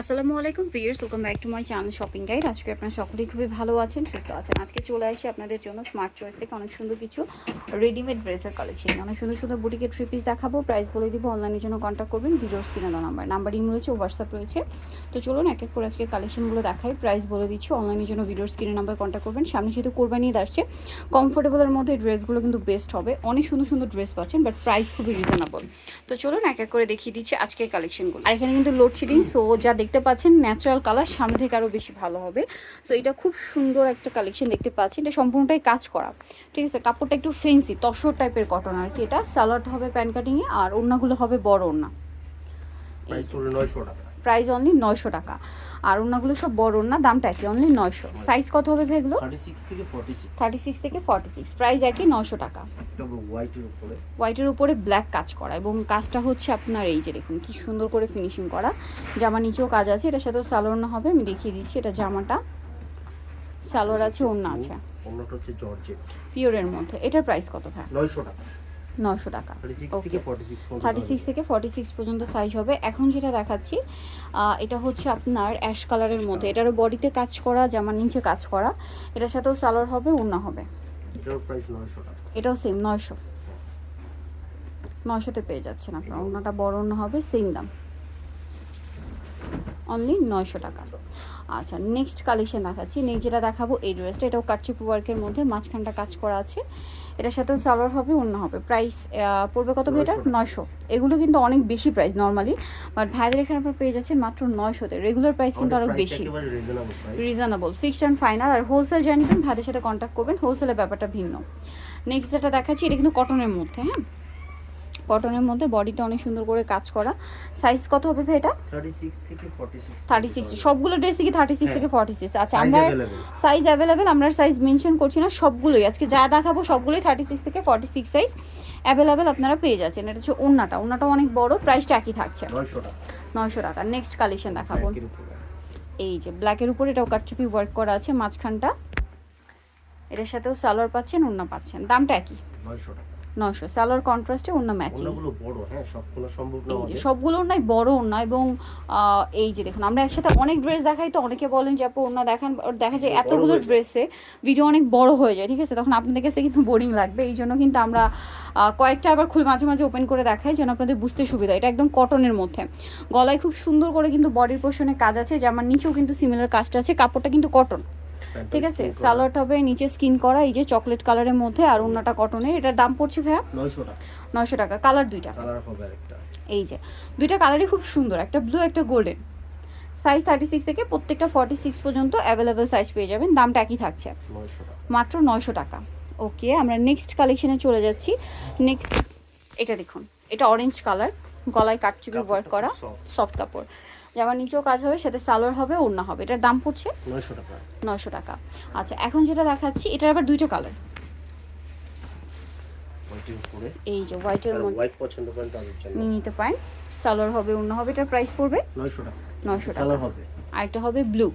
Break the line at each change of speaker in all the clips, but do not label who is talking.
আসসালামু আলাইকুম viewers welcome back to my channel shopping guide আজকে আপনারা সকলেই খুবই ভালো আছেন, সুস্থ আছেন। আজকে চলে আসি আপনাদের জন্য স্মার্ট চয়েস থেকে অনেক সুন্দর কিছু রেডিমেড ড্রেসের কালেকশন অনেক সুন্দর সুন্দর বুটিকের থ্রি পিস দেখাবো প্রাইস বলে দিব অনলাইনের জন্য কন্ট্যাক্ট করবেন, ভিডিওর স্ক্রিনে নাম্বার নাম্বার ইম রয়েছে হোয়াটসঅ্যাপ রয়েছে। তো চলুন এক এক করে আজকে কালেকশনগুলো দেখাই প্রাইস বলে দিচ্ছি অনলাইনের জন্য ভিডিওর স্ক্রিনে নাম্বার কন্ট্যাক্ট করবেন। সামনে যেহেতু কোরবানি আসছে কমফোর্টেবলের মধ্যে ড্রেসগুলো কিন্তু বেস্ট হবে। অনেক সুন্দর সুন্দর ড্রেস পাচ্ছেন বাট প্রাইস খুবই রিজনেবল তো চলুন এক এক করে দেখিয়ে দিচ্ছি আজকের কালেকশনগুলো আর এখানে কিন্তু লোডশেডিং সো যা দেখতে পাচ্ছেন ন্যাচারাল কালার সামনে থেকে আরও বেশি ভালো হবে। সো এটা খুব সুন্দর একটা কালেকশন দেখতে পাচ্ছেন। এটা সম্পূর্ণটাই কাজ করা। ঠিক আছে কাপড়টা একটু ফেন্সি তসর টাইপের কটন আর কি এটা। স্যালাড হবে প্যান্ট কাটিংয়ে আর ওড়নাগুলো হবে বড় ওড়না।
টাকা।
প্রাইস অনলি নয়শো টাকা। আর ওড়নাগুলো সব বড় ওড়না দামটা একই অনলি নয়শো। সাইজ কত হবে ভেগুলো
থার্টি সিক্স থেকে ফর্টি সিক্স
প্রাইস একই নশো টাকা।
হোয়াইটের উপরে।
হোয়াইটের উপরে ব্ল্যাক কাজ করা। এবং কাজটা হচ্ছে আপনার এই যে দেখুন কি সুন্দর করে ফিনিশিং করা। জামা নিচেও কাজ আছে এটার সাথেও সালোয়ার না হবে। আমি দেখিয়ে দিচ্ছি এটা জামাটা। সালোয়ার আছে ওড়না আছে।
অন্যটা হচ্ছে জর্জেট
পিওরের মধ্যে। এটার প্রাইস কত ভাই?
নয়শো টাকা।
নশো টাকা।
থার্টি সিক্স থেকে ফর্টি সিক্স
পর্যন্ত সাইজ হবে। এখন যেটা দেখাচ্ছি এটা হচ্ছে আপনার অ্যাশ কালারের মধ্যে। এটারও বডিতে কাজ করা জামার নিচে কাজ করা। এটার সাথেও সালোয়ার হবে ওনা হবে। এটাও সেম নয়শো। নয়শোতে পেয়ে যাচ্ছেন আপনার। ওনাটা বড় ওড়না হবে সেম দাম। অনলি নয়শো টাকা। আচ্ছা নেক্সট কালেকশন দেখাচ্ছি। নেক্সট যেটা দেখাবো এই ড্রেসটা এটাও কাটচুপি ওয়ার্কের মধ্যে মাঝখানটা কাজ করা আছে। এটার সাথেও সালোয়ার হবে অন্য হবে। প্রাইস পড়বে কত এটা? নয়শো। এগুলো কিন্তু অনেক বেশি প্রাইস নর্মালি বাট ভাইদের এখানে আপনার পেয়ে যাচ্ছেন মাত্র নয়শোতে। রেগুলার প্রাইস কিন্তু আরও বেশি।
রিজনেবল
ফিক্সড অ্যান্ড ফাইনাল আর হোলসেল জানিবেন ভাইদের সাথে কন্ট্যাক্ট করবেন। হোলসেলের ব্যাপারটা ভিন্ন। নেক্সট যেটা দেখাচ্ছি এটা কিন্তু কটনের মধ্যে হ্যাঁ? কটনের মধ্যে বডিটা অনেক সুন্দর করে কাজ করা। সাইজ কত হবে ভাই এটা?
থার্টি সিক্স সিক্স
সিক্স সবগুলো ড্রেসই কি থার্টি সিক্স
হ্যাঁ।
থেকে ফর্টি সিক্স আচ্ছা আমরা সাইজ অ্যাভেলেবেল আমরা সাইজ মেনশন করছি না সবগুলোই। আজকে যা দেখাবো সবগুলোই থার্টি সিক্স থেকে ফর্টি সিক্স সাইজ অ্যাভেলেবেল আপনারা পেয়ে যাচ্ছেন। এটা হচ্ছে ওন্নাটা ওন্নাটা অনেক বড় প্রাইসটা একই থাকছে।
নয়শো টাকা।
নয়শো টাকা। নেক্সট কালেকশন দেখাবো। এই যে ব্ল্যাকের উপর এটাও কাটচুপি ওয়ার্ক করা আছে মাঝখানটা। এটার সাথেও সালোয়ার পাচ্ছেন ওন্না পাচ্ছেন। দামটা একই।
নয়শো টাকা।
নয়শো। সালোয়ার কন্ট্রাস্টে ওন্না ম্যাচিং সবগুলো নাই বড় ওড়না এবং এই যে দেখুন আমরা একসাথে অনেক ড্রেস দেখাই তো অনেকে বলেন যে আপু ওড়না দেখান দেখা যায় এতগুলো ড্রেসে ভিডিও অনেক বড় হয়ে যায় ঠিক আছে? তখন আপনাদের কাছে কিন্তু বোরিং লাগবে। এই জন্য কিন্তু আমরা কয়েকটা আবার খুলে মাঝে মাঝে ওপেন করে দেখাই যেন আপনাদের বুঝতে সুবিধা এটা একদম কটনের মধ্যে। গলায় খুব সুন্দর করে কিন্তু বডির পোর্শনে কাজ আছে জামার নিচেও কিন্তু সিমিলার কাজটা আছে কাপড়টা কিন্তু কটন ঠিক আছে। সালোয়ারটা হবে নিচে স্কিন করা এই যে চকলেট কালারের মধ্যে আর ওড়নাটা কটনের এটার দাম পড়ছে ভাইয়া?
নয়শো টাকা।
নয়শো টাকা কালার দুইটা।
কালার হবে একটা
এই যে দুইটা কালারই খুব সুন্দর একটা ব্লু একটা গোল্ডেন সাইজ থার্টি সিক্স থেকে প্রত্যেকটা ফর্টি সিক্স পর্যন্ত অ্যাভেলেবেল সাইজ পেয়ে যাবেন দামটা একই থাকছে। মাত্র নয়শো টাকা। ওকে আমরা নেক্সট কালেকশনে চলে যাচ্ছি। নেক্সট এটা দেখুন এটা অরেঞ্জ কালার গলায় কাটচুপি ওয়ার্ক করা। সফট কাপড়। জামার নিচেও কাজ হবে সাথে সালোয়ার হবে ওড়না হবে। এটার দাম পড়ছে
নয়শো টাকা।
নয়শো টাকা। আচ্ছা এখন যেটা দেখাচ্ছি এটার আবার দুইটা কালার। এই যে হোয়াইটের মধ্যে
হোয়াইট পছন্দ করেন তাদের জন্য
নিয়ে নিতে পারেন। সালোয়ার হবে ওড়না হবে এটার প্রাইস পড়বে
নয়শো টাকা।
নয়শো টাকা।
কালার হবে।
আরেকটা হবে ব্লু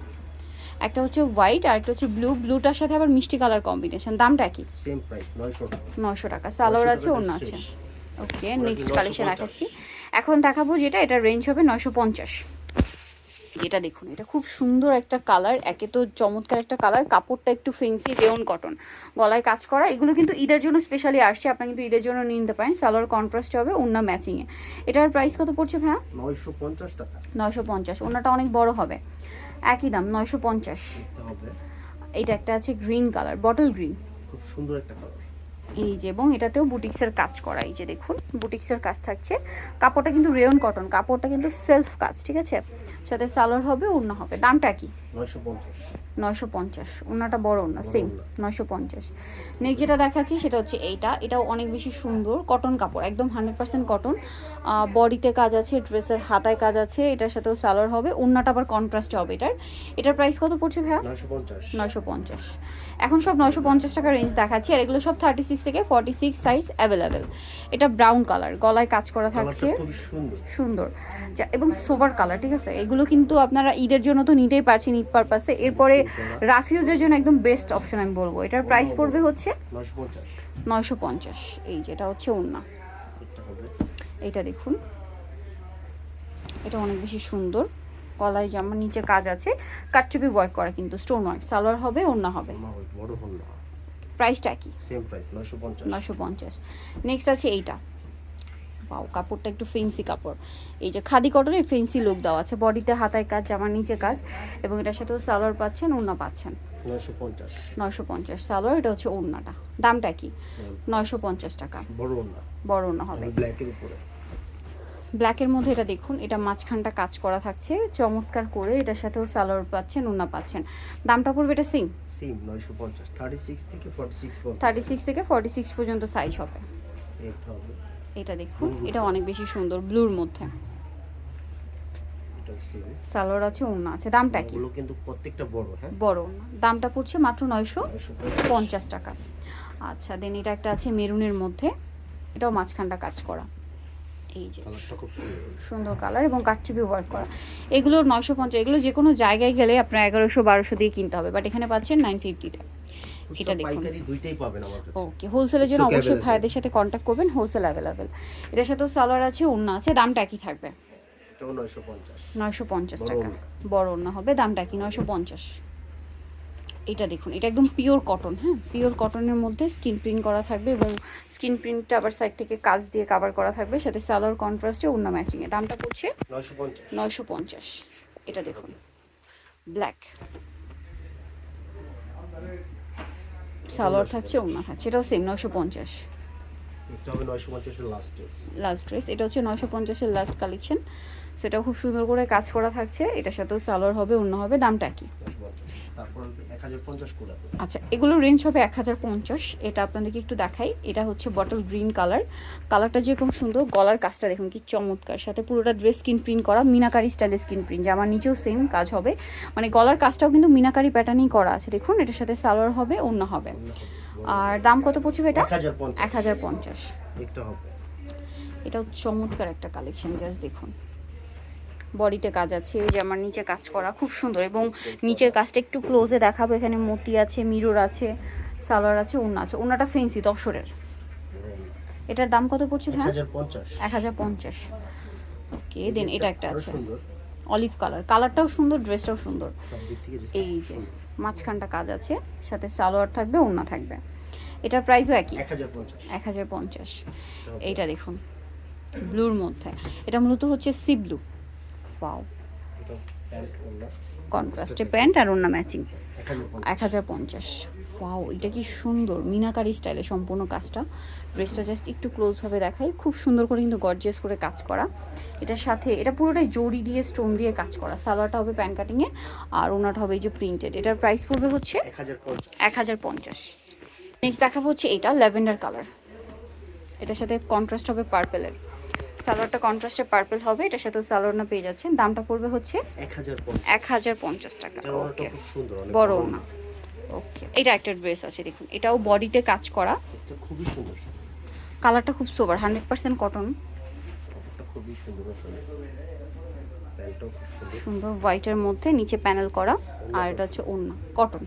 একটা হচ্ছে হোয়াইট আর একটা হচ্ছে ব্লু ব্লুটার সাথে আবার মিষ্টি কালার কম্বিনেশন দামটা কি?
সেম প্রাইস টাকা।
টাকা। সালোয়ার আছে অন্য আছে। ওকে নেক্সট কালেকশন দেখাচ্ছি। এখন দেখাবো যেটা এটা রেঞ্জ হবে নশো পঞ্চাশ। এটা দেখুন এটা খুব সুন্দর একটা কালার একে তো চমৎকার একটা কালার কাপড়টা একটু ফেন্সি রেওন কটন গলায় কাজ করা এগুলো কিন্তু ঈদের জন্য স্পেশালি আসছে আপনারা কিন্তু ঈদের জন্য নিতে পারেন সালোয়ার কন্ট্রাস্ট হবে অন্য ম্যাচিংয়ে এটার প্রাইস কত পড়ছে ভাইয়া?
নয়শো পঞ্চাশ টাকা।
নয়শো পঞ্চাশ ওনাটা অনেক বড় হবে। একই দাম নয়শো পঞ্চাশ। এটা একটা আছে গ্রিন কালার বটল গ্রিন
খুব সুন্দর একটা কালার
এই যে এবং এটাতেও বুটিক্সের কাজ করা এই যে দেখুন বুটিক্সের কাজ থাকছে। কাপড়টা কিন্তু রেয়ন কটন কাপড়টা কিন্তু সেলফ কাজ ঠিক আছে? সাথে সালোয়ার হবে ওড়না হবে। দামটা কি?
নয়শো পঞ্চাশ।
ওনাটা বড় ওনা সেম
ওড়না।
নয়শো পঞ্চাশ। নেক্সট যেটা দেখাচ্ছি সেটা হচ্ছে এইটা। এটাও অনেক বেশি সুন্দর কটন কাপড় একদম হান্ড্রেড পার্সেন্ট কটন। বডিতে কাজ আছে ড্রেসের হাতায় কাজ আছে এটার সাথেও সালোয়ার হবে ওড়নাটা আবার কন্ট্রাস্ট হবে এটার। এটার প্রাইস কত পড়ছে ভাইয়া?
নয়শো পঞ্চাশ।
নয়শো পঞ্চাশ। এখন সব নয়শো পঞ্চাশ টাকা রেঞ্জ দেখাচ্ছি আর এগুলো সব থার্টি সিক্স থেকে ফর্টি সিক্স সাইজ অ্যাভেলেবেল এটা ব্রাউন কালার গলায় কাজ করা থাকছে।
সুন্দর।
সুন্দর। এবং সোভার কালার ঠিক আছে? এগুলো কিন্তু আপনারা ঈদের জন্য তো নিতেই পারছেন ঈদ পারপাসে এরপরে রাফিউজের জন্য একদম বেস্ট অপশন আমি বলব। এটার প্রাইস পড়বে হচ্ছে
নয়শো পঞ্চাশ।
এই যেটা হচ্ছে ওড়না।
এটা
দেখুন। এটা অনেক বেশি সুন্দর। গলায় জামা নিচে কাজ আছে। কাটচুপি ওয়ার্ক করা কিন্তু স্টোন ওয়ার্ক সালোয়ার হবে ওড়না হবে। প্রাইসটা কি?
সেম প্রাইস নয়শো পঞ্চাশ।
নশো পঞ্চাশ। নেক্সট আছে এইটা। পাও কাপড়টা একটু ফেন্সি কাপড়। এই যে খাদি কটনের ফেন্সি লুক দেওয়া আছে। বডিতে হাতায় কাজ জামার নিচে কাজ। এবং এটার সাথেও সালোয়ার পাচ্ছেন ওড়না পাচ্ছেন।
নয়শো পঞ্চাশ।
সালোয়ার এটা হচ্ছে ওড়নাটা। দামটা কি? নয়শো পঞ্চাশ টাকা।
বড় হল না
বড় ওড়না হবে।
ব্ল্যাকের উপরে।
ব্ল্যাকের মধ্যে এটা দেখুন এটা মাঝখানটা কাজ করা থাকছে। চমৎকার করে এটার সাথেও সালোয়ার পাচ্ছেন ওড়না পাচ্ছেন। দামটা পড়বে এটা সিম
সেম নয়শো পঞ্চাশ। থার্টি সিক্স থেকে ফর্টি সিক্স পর্যন্ত।
থার্টি সিক্স থেকে ফর্টি সিক্স পর্যন্ত সাইজ হবে। এটা দেখুন এটা অনেক বেশি সুন্দর ব্লুর মধ্যে। সালোয়ার আছে ওড়না আছে। দামটা কি?
কিন্তু প্রত্যেকটা বড় হ্যাঁ?
বড় দামটা পড়ছে মাত্র নয়শো
নয়শো
পঞ্চাশ। টাকা। আচ্ছা দেন এটা একটা আছে মেরুনের মধ্যে। এটাও মাঝখানটা কাজ করা। এই যে
খুব সুন্দর।
কালার এবং কাটচুপি ওয়ার্ক করা। এগুলো নয়শো পঞ্চাশ এগুলো যে কোনো জায়গায় গেলে আপনার এগারোশো বারোশো দিয়ে কিনতে হবে বাট এখানে পাচ্ছেন নাইন ফিফটিতে
খুচরা
দেখুন। ওকে হোলসেলের জন্য অবশ্যই. ভাইয়াদের সাথে কন্ট্যাক্ট করবেন হোলসেল অ্যাভেলেবেল এটার সাথেও সালোয়ার আছে ওড়না আছে দামটা একই থাকবে।
নয়শো পঞ্চাশ।
টাকা। বড় ওড়না হবে দামটা কি নয়শো পঞ্চাশ। এটা দেখুন এটা একদম পিওর কটন হ্যাঁ? পিওর কটনের মধ্যে স্কিন প্রিন্ট করা থাকবে এবং স্কিন প্রিন্টটা আবার সাইড থেকে কাজ দিয়ে কাভার করা থাকবে সাথে সালোয়ার কন্ট্রাস্টে ওড়না ম্যাচিংয়ে দামটা পড়ছে
নয়শো পঞ্চাশ।
এটা দেখুন ব্ল্যাক সালোয়ার থাকছে ওড়না থাকছে এটাও সেম নয়শো পঞ্চাশ।
লাস্ট ড্রেস
লাস্ট ড্রেস এটা হচ্ছে নয়শো পঞ্চাশের লাস্ট কালেকশন সেটা খুব সুন্দর করে কাজ করা থাকছে এটার সাথেও সালোয়ার হবে অন্য হবে দামটা কি
তারপর এক হাজার পঞ্চাশ করে
আচ্ছা এগুলো রেঞ্জ হবে এক হাজার পঞ্চাশ। এটা আপনাদেরকে একটু দেখাই। এটা হচ্ছে বটল গ্রিন কালার কালারটা যেরকম সুন্দর গলার কাজটা দেখুন কি চমৎকার। সাথে পুরোটা ড্রেস স্কিন প্রিন্ট করা মিনাকারি স্টাইলের স্কিন প্রিন্ট জামার নিচেও সেম কাজ হবে। মানে গলার কাজটাও কিন্তু মিনাকারি প্যাটার্নই করা আছে। দেখুন এটার সাথে সালোয়ার হবে অন্য হবে। আর দাম কত পড়ছে এটা?
এক হাজার পঞ্চাশ।
এটাও চমৎকার একটা কালেকশন জাস্ট দেখুন। বডিতে কাজ আছে এই যে আমার নিচে কাজ করা খুব সুন্দর। এবং নিচের কাজটা একটু ক্লোজে দেখাবো এখানে মতি আছে মিরর আছে সালোয়ার আছে ওড়না আছে। ওড়নাটা ফেন্সি দশরের। এটার দাম কত পড়ছে হ্যাঁ এক হাজার পঞ্চাশ। ওকে দেন এটা একটা আছে। অলিভ কালার কালারটাও সুন্দর ড্রেসটাও সুন্দর। এই যে মাঝখানটা কাজ আছে সাথে সালোয়ার থাকবে ওড়না থাকবে। এটার প্রাইসও একই।
এক হাজার পঞ্চাশ।
এইটা দেখুন ব্লুর মধ্যে। এটা মূলত হচ্ছে সি ব্লু
ওড়না
কন্ট্রাস্টে প্যান্ট আর ওড়না ম্যাচিং।
এক হাজার পঞ্চাশ।
হাজার এটা কি সুন্দর। মিনাকারি স্টাইলে সম্পূর্ণ কাজটা। ড্রেসটা জাস্ট একটু ক্লোজভাবে দেখাই। খুব সুন্দর করে কিন্তু গর্জিয়াস করে কাজ করা। এটার সাথে এটা পুরোটাই জড়ি দিয়ে স্টোন দিয়ে কাজ করা। সালোয়ারটা হবে প্যান্ট কাটিংয়ে আর ওনাটা হবে এই যে প্রিন্টেড এটার প্রাইস পড়বে হচ্ছে
এক হাজার পঞ্চাশ।
এক হাজার পঞ্চাশ। নেক্সট দেখাবো হচ্ছে এটা ল্যাভেন্ডার কালার এটার সাথে কন্ট্রাস্ট হবে পার্পেলের সালোয়ারটা কন্ট্রাস্টে পার্পেল হবে এটার সাথে সালোয়ার না পেয়ে যাচ্ছেন। দামটা পড়বে হচ্ছে
এক হাজার পঞ্চাশ।
টাকা। ওকে বড় না ওকে এটা একটা ড্রেস আছে দেখুন। এটাও বডিতে কাজ করা।
এটা খুবই সুন্দর।
কালারটা খুব সোবার হান্ড্রেড পার্সেন্ট কটন
খুবই সুন্দর সুন্দর।
হোয়াইটের মধ্যে নিচে প্যানেল করা। আর এটা হচ্ছে ওড়না কটন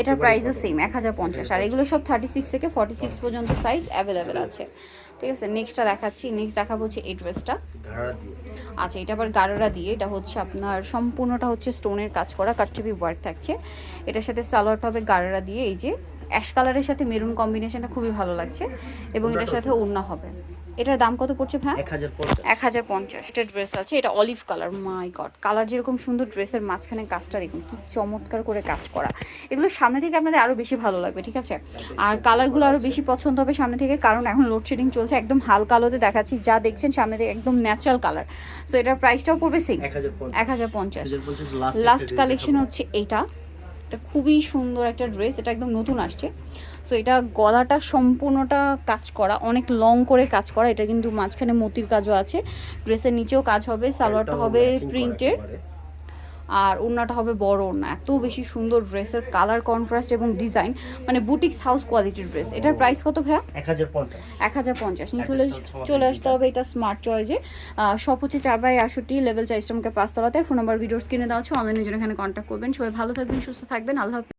এটার প্রাইসও সেম এক হাজার পঞ্চাশ। আর এগুলো সব থার্টি সিক্স থেকে ফর্টি সিক্স পর্যন্ত সাইজ অ্যাভেলেবেল আছে। ঠিক আছে নেক্সটটা দেখাচ্ছি। নেক্সট দেখাবো হচ্ছে এই ড্রেসটা আচ্ছা এটা আবার গাড়ারা দিয়ে। এটা হচ্ছে আপনার সম্পূর্ণটা হচ্ছে স্টোনের কাজ করা কাটচুপি ওয়ার্ক থাকছে। এটার সাথে সালোয়ারটা হবে গাড়ারা দিয়ে এই যে অ্যাশ কালারের সাথে মেরুন কম্বিনেশনটা খুবই ভালো লাগছে এবং এটার সাথে ওড়না হবে। এটার দাম কত পড়ছে ভাই?
এক হাজার পঞ্চাশ।
এটা ড্রেস আছে এটা olive colour my god colour যেরকম সুন্দর ড্রেসের মাঝখানে কাজটা দেখুন কি চমৎকার করে কাজ করা। এগুলো সামনে থেকে আপনাদের আরও বেশি ভালো লাগবে ঠিক আছে? আর কালারগুলো আরও বেশি পছন্দ হবে সামনে থেকে কারণ এখন লোডশেডিং চলছে একদম হালকা আলোতে দেখাচ্ছি যা দেখছেন সামনে থেকে একদম ন্যাচারাল কালার সো এটার প্রাইসটাও পড়বে সেম
এক হাজার পঞ্চাশ। লাস্ট
কালেকশন হচ্ছে এইটা এটা খুবই সুন্দর একটা ড্রেস এটা একদম নতুন আসছে। সো এটা গলাটা সম্পূর্ণটা কাজ করা অনেক লং করে কাজ করা এটা কিন্তু মাঝখানে মতির কাজও আছে। ড্রেসের নিচেও কাজ হবে সালোয়ারটা হবে প্রিন্টেড আর ওড়নাটা হবে বড় ওড়না। এত বেশি সুন্দর ড্রেসের কালার কন্ট্রাস্ট এবং ডিজাইন মানে বুটিক্স হাউস কোয়ালিটির ড্রেস এটার প্রাইস কত ভাইয়া?
এক হাজার পঞ্চাশ।
এক হাজার পঞ্চাশ। নিয়ে চলে আসতে হবে এটা স্মার্ট চয়েসে সব হচ্ছে চার বাই আষট্টি লেভেল চার ইসলামকে পাঁচতলাতে। ফোন নাম্বার ভিডিওস কিনে দেওয়া আছে অনলাইনের জন্য এখানে কন্ট্যাক্ট করবেন। সবাই ভালো থাকবেন সুস্থ থাকবেন। আল্লাহ।